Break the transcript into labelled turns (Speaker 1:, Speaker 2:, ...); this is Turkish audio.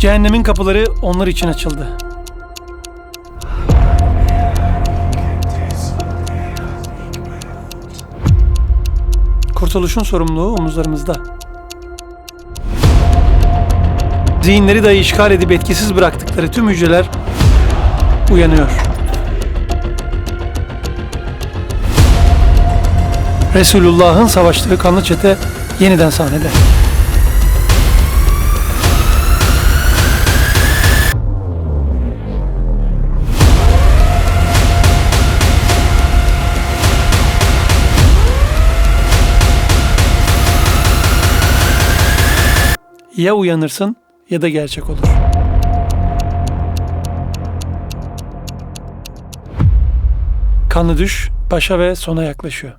Speaker 1: Cehennemin kapıları onlar için açıldı. Kurtuluşun sorumluluğu omuzlarımızda. Zihinleri dahi işgal edip etkisiz bıraktıkları tüm hücreler uyanıyor. Resulullah'ın savaştığı kanlı çete yeniden sahnede. Ya uyanırsın ya da gerçek olur. Kanlı düş başa ve sona yaklaşıyor.